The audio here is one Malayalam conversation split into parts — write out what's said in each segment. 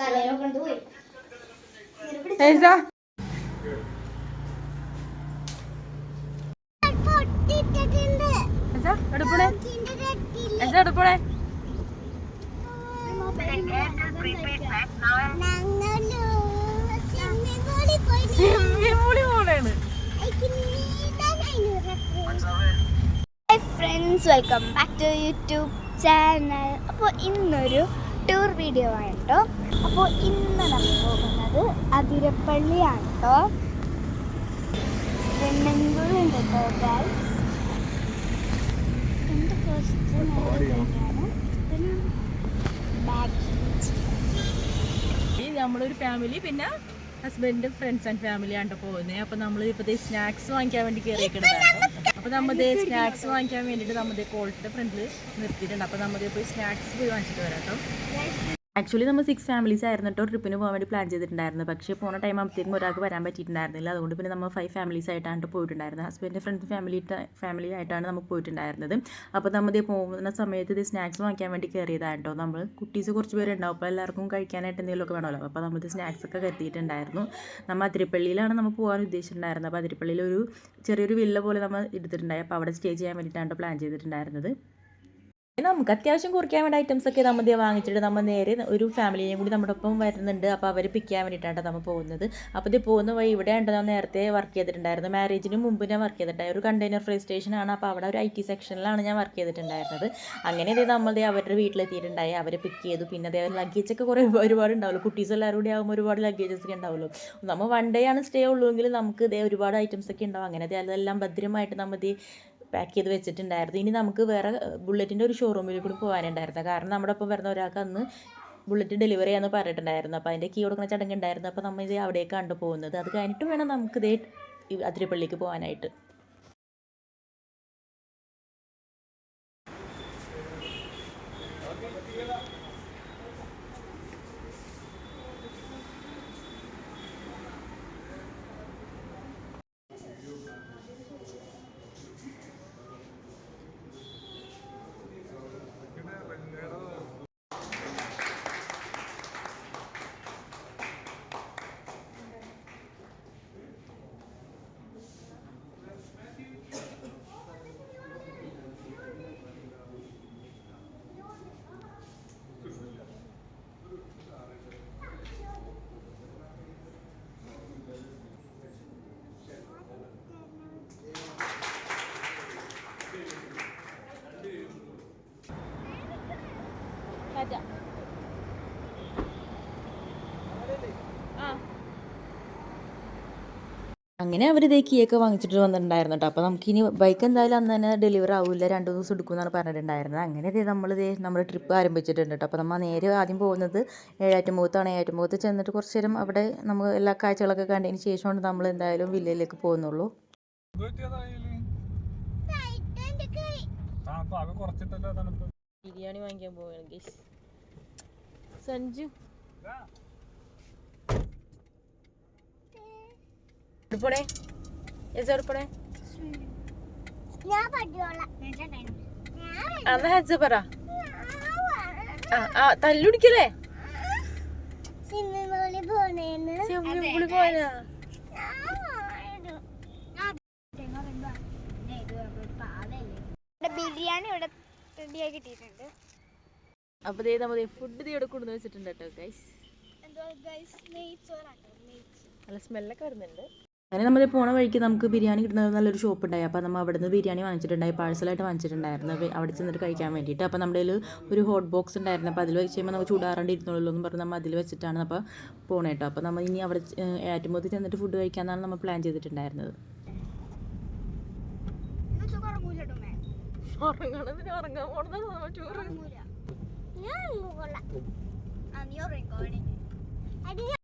തലയിലൊക്കെ പോയി. എടുപ്പണേ പോണേണ് friends welcome back to YouTube channel അപ്പോൾ ഇന്നൊരു ടൂർ വീഡിയോ ആണ് കേട്ടോ അപ്പോൾ ഇന്ന് നമ്മൾ പോകുന്നത് അതിരപ്പള്ളിയാണ് കേട്ടോ ഉണ്ട് കേട്ടോ ഗൈസ് എന്റെ ബാഗ് നമ്മളൊരു ഫാമിലി പിന്നെ ഹസ്ബൻഡ് ഫ്രണ്ട്സ് ആൻഡ് ഫാമിലി ആണ് പോകുന്നത് അപ്പൊ നമ്മൾ ഇപ്പത്തെ സ്നാക്സ് വാങ്ങിക്കാൻ വേണ്ടി കയറിയേക്കുന്നതാണ് അപ്പൊ നമ്മുടെ സ്നാക്സ് വാങ്ങിക്കാൻ വേണ്ടിയിട്ട് നമ്മുടെ കോൾട്ടിന്റെ ഫ്രണ്ടിൽ നിർത്തിയിട്ടുണ്ട്. അപ്പൊ നമ്മൾ പോയി സ്നാക്സ് പോയി വാങ്ങിച്ചിട്ട് വരാം ആക്ച്വലി നമ്മൾ സിക്സ് ഫാമിലീസ് ആയിരുന്നു കേട്ടോ ട്രിപ്പിന് പോകാൻ വേണ്ടി പ്ലാൻ ചെയ്തിട്ടുണ്ടായിരുന്നു പക്ഷേ പോണ ടൈം ആകുമ്പോഴത്തേക്കും ഒരാൾക്ക് വരാൻ പറ്റിയിട്ടുണ്ടായിരുന്നില്ല. അതുകൊണ്ട് പിന്നെ നമ്മൾ ഫൈവ് ഫാമിലീസ് ആയിട്ടാണ് ട്ടോ പോയിട്ടുണ്ടായിരുന്നത് ഹസ്ബൻഡിന്റെ ഫ്രണ്ട്സ് ഫാമിലി ഫാമിലി ആയിട്ടാണ് നമുക്ക് പോയിട്ടുണ്ടായിരുന്നത്. അപ്പോൾ നമ്മൾ ഇത് പോകുന്ന സമയത്ത് ഇത് സ്നാക്സ് വാങ്ങിക്കാൻ വേണ്ടി കയറിയതാണ് കേട്ടോ നമ്മൾ കുട്ടീസ് കുറച്ച് പേരുണ്ടാവും അപ്പോൾ എല്ലാവർക്കും കഴിക്കാനായിട്ട് എന്തെങ്കിലുമൊക്കെ വേണമല്ലോ. അപ്പോൾ നമ്മൾ സ്നാക്സ് ഒക്കെ കരുതിയിട്ടുണ്ടായിരുന്നു. നമ്മൾ അതിരപ്പള്ളിയിലാണ് നമ്മൾ പോകാൻ ഉദ്ദേശിച്ചിട്ടുണ്ടായിരുന്നത്. അപ്പോൾ അതിരപ്പള്ളിയിൽ ഒരു ചെറിയൊരു വില്ല പോലെ നമ്മൾ എടുത്തിട്ടുണ്ടായി. അപ്പോൾ അവിടെ സ്റ്റേ ചെയ്യാൻ വേണ്ടിയിട്ടാണ് പ്ലാൻ ചെയ്തിട്ടുണ്ടായിരുന്നത്. നമുക്ക് അത്യാവശ്യം കുറിക്കാൻ വേണ്ട ഐറ്റംസ് ഒക്കെ നമ്മൾ വാങ്ങിച്ചിട്ട് നമ്മൾ നേരെ ഒരു ഫാമിലിയെയും കൂടി നമ്മുടെ ഒപ്പം വരുന്നുണ്ട്. അപ്പോൾ അവർ പിക്ക് ചെയ്യാൻ വേണ്ടിയിട്ടാണ് നമ്മൾ പോകുന്നത്. അപ്പോൾ ഇത് പോകുന്ന വഴി ഇവിടെ ഉണ്ട് നേരത്തെ വർക്ക് ചെയ്തിട്ടുണ്ടായിരുന്നു. മാരേജിന് മുമ്പ് ഞാൻ വർക്ക് ചെയ്തിട്ടുണ്ടായി. ഒരു കണ്ടെയ്നർ ഫ്രീ സ്റ്റേഷനാണ് അപ്പോൾ അവിടെ ഒരു ഐ ടി സെക്ഷനിലാണ് ഞാൻ വർക്ക് ചെയ്തിട്ടുണ്ടായിരുന്നത്. അങ്ങനെ ഇത് നമ്മൾ ദേ അവരുടെ വീട്ടിലെത്തിയിട്ടുണ്ടായി. അവരെ പിക്ക് ചെയ്തു. പിന്നെ അതേ ലഗേജ് ഒക്കെ കുറേ ഒരുപാട് ഉണ്ടാവുമല്ലോ. കുട്ടീസ് എല്ലാവരും കൂടി ആകുമ്പോൾ ഒരുപാട് ലഗേജസ് ഒക്കെ ഉണ്ടാവുമല്ലോ. നമ്മൾ വൺ ഡേ ആണ് സ്റ്റേ ഉള്ളൂവെങ്കിൽ നമുക്ക് ഇതേ ഒരുപാട് ഐറ്റംസ് ഒക്കെ ഉണ്ടാവും. അങ്ങനെ അതെല്ലാം ഭദ്രമായിട്ട് നമ്മൾ പാക്ക് ചെയ്ത് വെച്ചിട്ടുണ്ടായിരുന്നു. ഇനി നമുക്ക് വേറെ ബുള്ളറ്റിന്റെ ഒരു ഷോറൂമിൽ കൂടി പോകാനുണ്ടായിരുന്നു. കാരണം നമ്മുടെ ഒപ്പം വരുന്ന ഒരാൾക്ക് അന്ന് ബുള്ളറ്റ് ഡെലിവറി ചെയ്യാന്ന് പറഞ്ഞിട്ടുണ്ടായിരുന്നു. അപ്പോൾ അതിന്റെ കീ കൊടുക്കുന്ന ചടങ്ങ് ഉണ്ടായിരുന്നു. അപ്പോൾ നമ്മൾ ഇത് അവിടേക്കാണ് പോകുന്നത് അത് കഴിഞ്ഞിട്ട് വേണം നമുക്ക് ഇതേ അതിരപ്പള്ളിക്ക് പോകാനായിട്ട്. അങ്ങനെ അവർ ഇതേ കീയൊക്കെ വാങ്ങിച്ചിട്ട് വന്നിട്ടുണ്ടായിരുന്നു കേട്ടോ അപ്പോൾ നമുക്കിനി ബൈക്ക് എന്തായാലും അന്ന് തന്നെ ഡെലിവർ ആവില്ല. രണ്ട് ദിവസം എടുക്കുമെന്നാണ് പറഞ്ഞിട്ടുണ്ടായിരുന്നത്. അങ്ങനെ ഇതേ നമ്മൾ ഇതേ നമ്മുടെ ട്രിപ്പ് ആരംഭിച്ചിട്ടുണ്ട് കേട്ടോ അപ്പോൾ നമ്മൾ നേരെ ആദ്യം പോകുന്നത് ഏഴാറ്റുമുഖത്താണ്. ഏഴാറ്റുമുഖത്ത് ചെന്നിട്ട് കുറച്ച് നേരം അവിടെ നമ്മൾ എല്ലാ കാഴ്ചകളൊക്കെ കണ്ടതിന് ശേഷമാണ് നമ്മൾ എന്തായാലും വില്ലയിലേക്ക് പോകുന്നുള്ളൂ. ബിരിയാണി വാങ്ങിക്കാൻ പോവുകയാണ് സഞ്ജു. എടുപ്പണേ എസ് എടുപ്പണേ അന്ന് ഹെഡ്സ് പറ സ്വിമ്മിംഗ് പൂളിൽ പോയാ ബിരിയാണി ഇവിടെ റെഡിയാക്കി കിട്ടിയിട്ടുണ്ട്. അപ്പോൾ ദേ നമ്മൾ ഫുഡ് ദേ ഇവിടെ കൊണ്ടുവന്ന് വെച്ചിട്ടുണ്ട് കേട്ടോ ഗൈസ് നല്ല സ്മെല്ലൊക്കെ വരുന്നുണ്ട്. അങ്ങനെ നമ്മൾ പോണ വഴിക്ക് നമുക്ക് ബിരിയാണി കിട്ടുന്ന നല്ലൊരു ഷോപ്പ് ഉണ്ടായി അപ്പോൾ നമ്മൾ അവിടെ നിന്ന് ബിരിയാണി വാങ്ങിച്ചിട്ടുണ്ടായി. പാഴ്സലായിട്ട് വാങ്ങിച്ചിട്ടുണ്ടായിരുന്നു. അപ്പോൾ അവിടെ ചെന്നിട്ട് കഴിക്കാൻ വേണ്ടിയിട്ട്. അപ്പോൾ നമ്മുടെ കയ്യിൽ ഒരു ഹോട്ട് ബോക്സ് ഉണ്ടായിരുന്നു. അപ്പോൾ അതിൽ വെച്ച് കഴിയുമ്പോൾ നമുക്ക് ചൂടാറാണ്ട് ഇരുന്നുള്ളൂ എന്ന് പറഞ്ഞ് നമ്മൾ അതിൽ വെച്ചിട്ടാണ് അപ്പോൾ പോണേ കേട്ടോ അപ്പോൾ നമ്മൾ ഇനി അവിടെ ഏറ്റുമ്പോത്ത് ചെന്നിട്ട് ഫുഡ് കഴിക്കാമെന്നാണ് നമ്മൾ പ്ലാൻ ചെയ്തിട്ടുണ്ടായിരുന്നത്. ഉറങ്ങാൻ ഞാൻ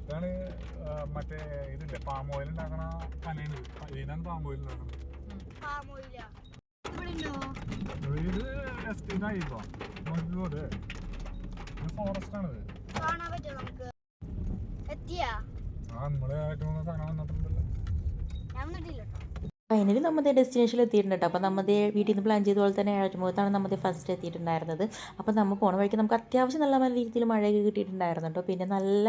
ഇതാണ് മറ്റേ ഇതില്ലേ പാം ഓയിൽ ഉണ്ടാക്കണ കനയാണ് ഇതിനാണ് പാം ഓയിൽ ഉണ്ടാക്കണത്. പാമോയില്ല ഇവിടെ ഉണ്ടോ ഇത് എസ് ഇതായിപ്പോ നോക്കിക്കോത് ഇത്. ഫോറസ്റ്റ് ആണിത്. നമുക്ക്? എത്തിയാ ആ നമ്മൾ ഏറ്റവും സാധനം വന്നിട്ടുണ്ടല്ലോ. ഞാൻ വന്നിട്ടില്ല കേട്ടോ. ഫൈനലി നമ്മുടെ ഡെസ്റ്റിനേഷനിൽ എത്തിയിട്ടുണ്ട് അപ്പോൾ നമ്മുടെ വീട്ടിൽ നിന്ന് പ്ലാൻ ചെയ്ത പോലെ തന്നെ ഏഴുമുഖത്താണ് നമ്മുടെ ഫസ്റ്റ് എത്തിയിട്ടുണ്ടായിരുന്നത്. അപ്പോൾ നമ്മൾ പോണ വഴിക്ക് നമുക്ക് അത്യാവശ്യം നല്ല നല്ല രീതിയിൽ മഴയൊക്കെ കിട്ടിയിട്ടുണ്ടായിരുന്നു കേട്ടോ. പിന്നെ നല്ല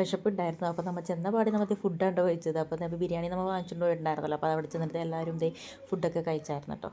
വിശപ്പുണ്ടായിരുന്നു. അപ്പോൾ നമ്മൾ ചെന്ന പാടി നമുക്ക് ഫുഡാണ് കഴിച്ചത്. അപ്പോൾ നമ്മൾ ബിരിയാണി നമ്മൾ വാങ്ങിച്ചുകൊണ്ട് പോയിട്ടുണ്ടായിരുന്നല്ലോ. അപ്പോൾ അവിടെ ചെന്നിട്ട് എല്ലാവരും ഇതേ ഫുഡൊക്കെ കഴിച്ചായിരുന്നു കേട്ടോ.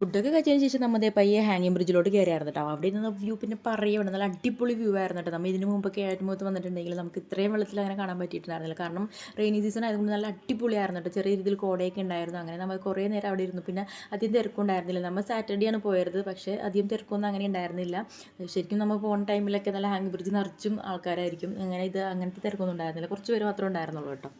ഫുഡൊക്കെ കഴിച്ചതിന് ശേഷം നമ്മുടെ പയ്യെ ഹാങ്ങിങ് ബ്രിഡ്ജിലോട്ട് കയറിയായിരുന്നു കേട്ടോ അവിടെ നിന്ന് വ്യൂ പിന്നെ പറയുകയാണ് നല്ല അടിപൊളി വ്യൂ ആയിരുന്നു കേട്ടോ നമ്മൾ ഇതിന് മുമ്പൊക്കെ ഏറ്റുമുഖത്ത് വന്നിട്ടുണ്ടെങ്കിൽ നമുക്ക് ഇത്രയും വെള്ളത്തിൽ അങ്ങനെ കാണാൻ പറ്റിയിട്ടുണ്ടായിരുന്നില്ല. കാരണം റെയിനി സീസൺ ആയതുകൊണ്ട് നല്ല അടിപൊളിയായിരുന്നു കേട്ടോ ചെറിയ രീതിയിൽ കോടയൊക്കെ ഉണ്ടായിരുന്നു. അങ്ങനെ നമ്മൾ കുറേ നേരം അവിടെ ഇരുന്നു. പിന്നെ അധികം തിരക്കുണ്ടായിരുന്നില്ല നമ്മൾ സാറ്റർഡേ ആണ് പോയത്. പക്ഷേ അധികം തിരക്കൊന്നും അങ്ങനെ ഉണ്ടായിരുന്നില്ല. ശരിക്കും നമ്മൾ പോകുന്ന ടൈമിലൊക്കെ നല്ല ഹാങ് ബ്രിഡ്ജ് നിറച്ചും ആൾക്കാരായിരിക്കും. അങ്ങനെ ഇത് അങ്ങനത്തെ തിരക്കൊന്നും ഉണ്ടായിരുന്നില്ല. കുറച്ച് പേര് മാത്രമേ ഉണ്ടായിരുന്നുള്ളൂ കേട്ടോ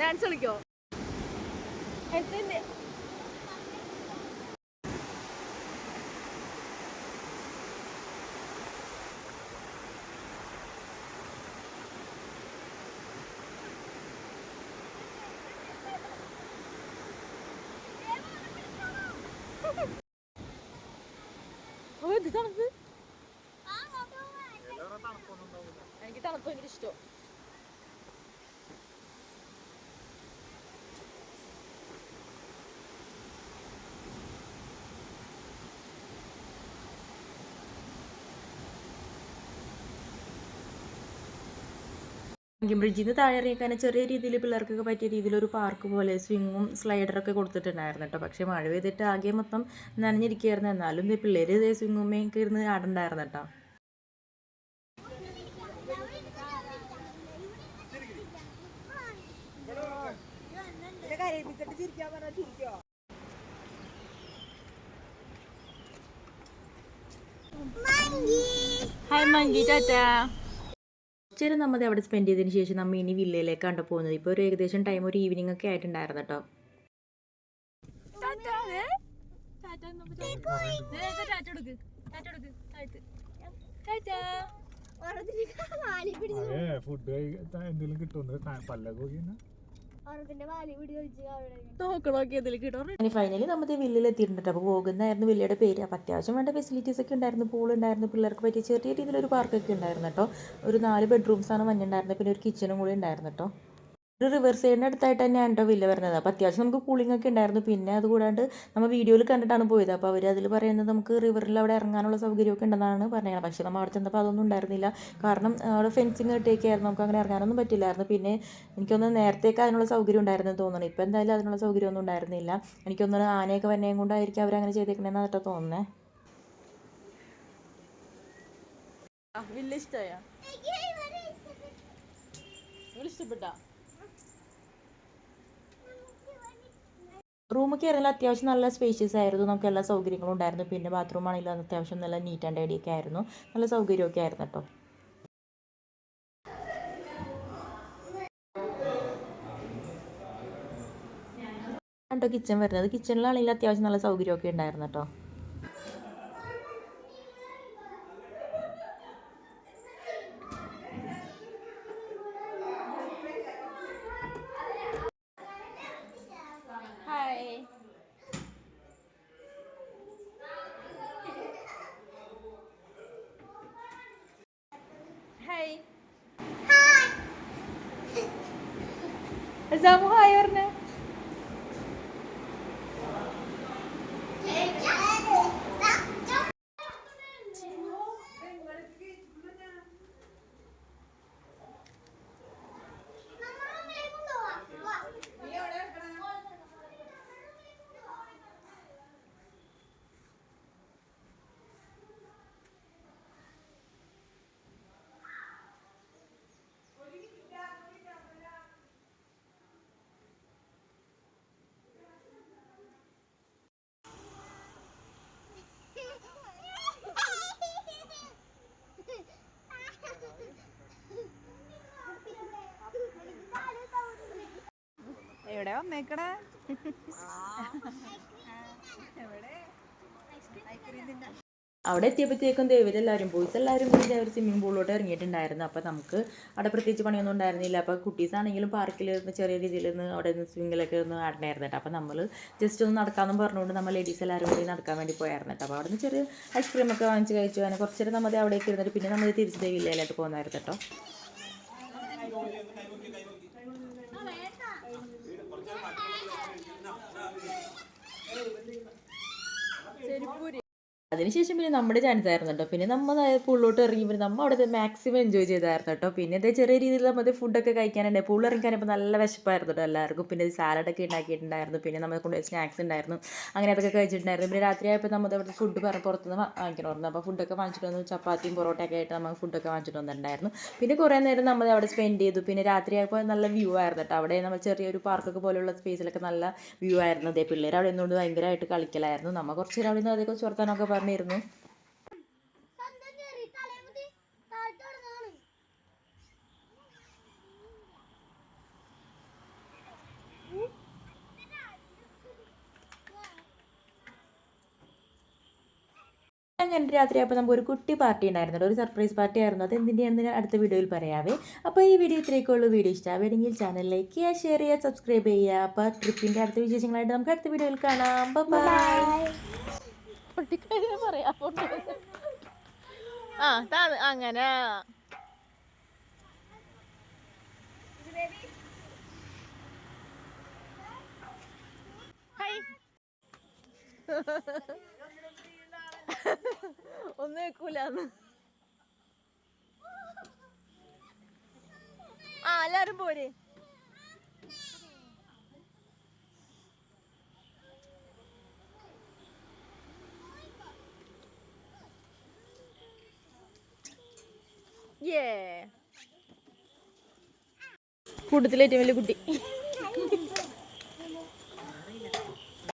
ഡാൻസ് കളിക്കോ ഓ ഇത് തണുപ്പ് എനിക്ക് തണുപ്പ് ഭയങ്കര ഇഷ്ടം ബ്രിഡ്ജിൽ നിന്ന് താഴെ ഇറങ്ങിക്കാൻ ചെറിയ രീതിയിൽ പിള്ളേർക്കൊക്കെ പറ്റിയ രീതിയിൽ ഒരു പാർക്ക് പോലെ സ്വിങ്ങും സ്ലൈഡറൊക്കെ കൊടുത്തിട്ടുണ്ടായിരുന്നു കേട്ടോ. പക്ഷേ മഴ പെയ്തിട്ട് ആകെ മൊത്തം നനഞ്ഞിരിക്കുകയായിരുന്നു. എന്നാലും പിള്ളേർ ഇതേ സ്വിങ്ങുമ്മയൊക്കെ ഇരുന്ന് ആടുണ്ടായിരുന്നു കേട്ടോ. ഹായ് മങ്കി ടാറ്റാ കുറച്ചേരം നമ്മൾ അവിടെ സ്പെൻഡ് ചെയ്തതിന് ശേഷം നമ്മൾ ഇനി വില്ലയിലേക്കാണ് പോകുന്നത്. ഇപ്പോൾ ഒരു ഏകദേശം ടൈം ഒരു ഈവനിങ് ഒക്കെ ആയിട്ടുണ്ടായിരുന്നു കേട്ടോ ഫുഡ് എന്തെങ്കിലും കിട്ടുന്നത് പല്ലൊക്കെ ഫൈനലി നമ്മുടെ വില്ലിൽ എത്തിയിട്ടുണ്ട് അപ്പോൾ പോകുന്നതായിരുന്നു വില്ലയുടെ പേര്. അപ്പോൾ അത്യാവശ്യം വേണ്ട ഫെസിലിറ്റീസ് ഒക്കെ ഉണ്ടായിരുന്നു. പൂൾ ഉണ്ടായിരുന്നു. പിള്ളേർക്ക് പറ്റിയ ചെറിയ രീതിയിലൊരു പാർക്കൊക്കെ ഉണ്ടായിരുന്നു കേട്ടോ. ഒരു നാല് ബെഡ്റൂംസാണ് മഞ്ഞുണ്ടായിരുന്നത്. പിന്നെ ഒരു കിച്ചണും കൂടി ഉണ്ടായിരുന്നു കേട്ടോ. ഒരു റിവർ സൈഡിന് അടുത്തായിട്ട് തന്നെയാണ് കേട്ടോ വില്ല വരുന്നത്. അപ്പോൾ അത്യാവശ്യം നമുക്ക് കൂളിംഗ് ഒക്കെ ഉണ്ടായിരുന്നു. പിന്നെ അതുകൂടാണ്ട് നമ്മൾ വീഡിയോയിൽ കണ്ടിട്ടാണ് പോയത്. അപ്പോൾ അവർ അതിൽ പറയുന്നത് നമുക്ക് റിവറിൽ അവിടെ ഇറങ്ങാനുള്ള സൗകര്യമൊക്കെ ഉണ്ടെന്നാണ് പറഞ്ഞത് പക്ഷേ നമ്മൾ അവിടെ ചെന്നപ്പോൾ അതൊന്നും ഉണ്ടായിരുന്നില്ല. കാരണം അവിടെ ഫെൻസിങ് ഇട്ടേക്കായിരുന്നു നമുക്ക് അങ്ങനെ ഇറങ്ങാനൊന്നും പറ്റില്ലായിരുന്നു. പിന്നെ എനിക്കൊന്ന് നേരത്തേക്ക് അതിനുള്ള സൗകര്യം ഉണ്ടായിരുന്നു തോന്നുന്നു. ഇപ്പോൾ എന്തായാലും അതിനുള്ള സൗകര്യമൊന്നും ഉണ്ടായിരുന്നില്ല. എനിക്കൊന്ന് ആനയൊക്കെ വന്നേം കൊണ്ടായിരിക്കും അവരങ്ങനെ ചെയ്തേക്കണേന്നാണ് കേട്ടോ തോന്നുന്നത് വില്ല ഇഷ്ടമായ ഇഷ്ടപ്പെട്ടാ? റൂമൊക്കെ കയറുന്നതിൽ അത്യാവശ്യം നല്ല സ്പേഷ്യസ് ആയിരുന്നു. നമുക്ക് എല്ലാ സൗകര്യങ്ങളും ഉണ്ടായിരുന്നു. പിന്നെ ബാത്റൂം ആണെങ്കിലും അത്യാവശ്യം നല്ല നീറ്റ് ആൻഡ് ഐഡി ഒക്കെ ആയിരുന്നു. നല്ല സൗകര്യമൊക്കെ ആയിരുന്നു കേട്ടോ കേട്ടോ കിച്ചൺ വരുന്നത്? കിച്ചണിലാണെങ്കിൽ അത്യാവശ്യം നല്ല സൗകര്യമൊക്കെ ഉണ്ടായിരുന്നു കേട്ടോ സമൂഹമായവരന് അമ്മേക്കടെ അവിടെ എത്തിയപ്പോഴത്തേക്കും ദേവരെല്ലാവരും ബോയ്സ് എല്ലാവരും കൂടി അവർ സ്വിമ്മിംഗ് പൂളിലോട്ട് ഇറങ്ങിയിട്ടുണ്ടായിരുന്നു. അപ്പോൾ നമുക്ക് അവിടെ പ്രത്യേകിച്ച് പണിയൊന്നും ഉണ്ടായിരുന്നില്ല. അപ്പോൾ കുട്ടീസ് ആണെങ്കിലും പാർക്കിൽ നിന്ന് ചെറിയ രീതിയിൽ നിന്ന് അവിടെ നിന്ന് സ്വിമ്മിങ്ങിലൊക്കെ ഒന്ന് ആടണമായിരുന്നു കേട്ടോ. അപ്പോൾ നമ്മൾ ജസ്റ്റ് ഒന്ന് നടക്കാമെന്ന് പറഞ്ഞുകൊണ്ട് നമ്മൾ ലേഡീസ് എല്ലാവരും കൂടി നടക്കാൻ വേണ്ടി പോയായിരുന്നു കേട്ടോ. അപ്പോൾ അവിടെ നിന്ന് ചെറിയ ഐസ്ക്രീമൊക്കെ വാങ്ങിച്ച് കഴിച്ചു. അങ്ങനെ കുറച്ച് നേരം നമ്മൾ അവിടേക്ക് ഇരുന്നിട്ട് പിന്നെ നമ്മൾ തിരിച്ച് ദേവിയിലേക്ക് പോകുന്നായിരുന്നു കേട്ടോ. അതിനുശേഷം പിന്നെ നമ്മുടെ ചാൻസ് ആയിരുന്നു കേട്ടോ പിന്നെ നമ്മൾ പുള്ളോട്ട് ഇറങ്ങി പിന്നെ നമ്മൾ അവിടെ മാക്സിമം എൻജോയ് ചെയ്തായിരുന്നു കേട്ടോ പിന്നെ അതേ ചെറിയ രീതിയിൽ നമ്മൾ ഫുഡൊക്കെ കഴിക്കാനുണ്ട് പൂളിൽ ഇറങ്ങിക്കാനപ്പോൾ നല്ല വിശപ്പായിരുന്നു കേട്ടോ എല്ലാവർക്കും. പിന്നെ സാലഡൊക്കെ ഉണ്ടാക്കിയിട്ടുണ്ടായിരുന്നു. പിന്നെ നമ്മൾ കൊണ്ട് സ്നാക്സ് ഉണ്ടായിരുന്നു. അങ്ങനെ അതൊക്കെ കഴിച്ചിട്ടുണ്ടായിരുന്നു. പിന്നെ രാത്രി ആയപ്പോൾ നമ്മൾ അവിടെ ഫുഡ് പറ പുറത്തുനിന്ന് വാ- വാങ്ങിക്കണമായിരുന്നു അപ്പോൾ ഫുഡൊക്കെ വാങ്ങിച്ചിട്ട് വന്നു. ചപ്പാത്തിയും പൊറോട്ടയൊക്കെ ആയിട്ട് നമ്മൾ ഫുഡൊക്കെ വാങ്ങിച്ചിട്ട് വന്നിട്ടുണ്ടായിരുന്നു. പിന്നെ കുറേ നേരം നമ്മൾ അവിടെ സ്പെൻഡ് ചെയ്തു. പിന്നെ രാത്രി ആയപ്പോൾ നല്ല വ്യൂ ആയിരുന്നു കേട്ടോ അവിടെ നമ്മൾ ചെറിയൊരു പാർക്കൊക്കെ പോലെയുള്ള സ്പേസിലൊക്കെ നല്ല വ്യൂ ആയിരുന്നു അതേ പിള്ളേർ അവിടെ നിന്നുകൊണ്ട് ഭയങ്കരമായിട്ട് കളിക്കലായിരുന്നു. നമ്മൾ കുറച്ച് നേരം അവിടെ നിന്ന് അതേക്കുറിച്ച് കുറച്ച് വർത്താനമൊക്കെ പറഞ്ഞിരുന്നു. അങ്ങനെ രാത്രി അപ്പോൾ നമുക്ക് ഒരു കുട്ടി പാർട്ടി ഉണ്ടായിരുന്നു ഒരു സർപ്രൈസ് പാർട്ടി ആയിരുന്നു. അത് എന്തിന്റെയാണെന്ന് ഞാൻ അടുത്ത വീഡിയോയിൽ പറയാവേ. അപ്പോൾ ഈ വീഡിയോ ഇത്രയൊക്കെയുള്ളൂ. വീഡിയോ ഇഷ്ടമാവുകയാണെങ്കിൽ ചാനൽ ലൈക്ക് ചെയ്യുക ഷെയർ ചെയ്യുക സബ്സ്ക്രൈബ് ചെയ്യുക. അപ്പോൾ ട്രിപ്പിന്റെ അടുത്ത വിശേഷങ്ങളായിട്ട് നമുക്ക് അടുത്ത വീഡിയോയിൽ കാണാം. ബൈ പറയാം. ആ താ അങ്ങനെ. ഒന്നും വെക്കൂലെന്ന്. ആ എല്ലാരും പോരെ. കൂട്ടത്തിലേറ്റവും വലിയ കുട്ടി.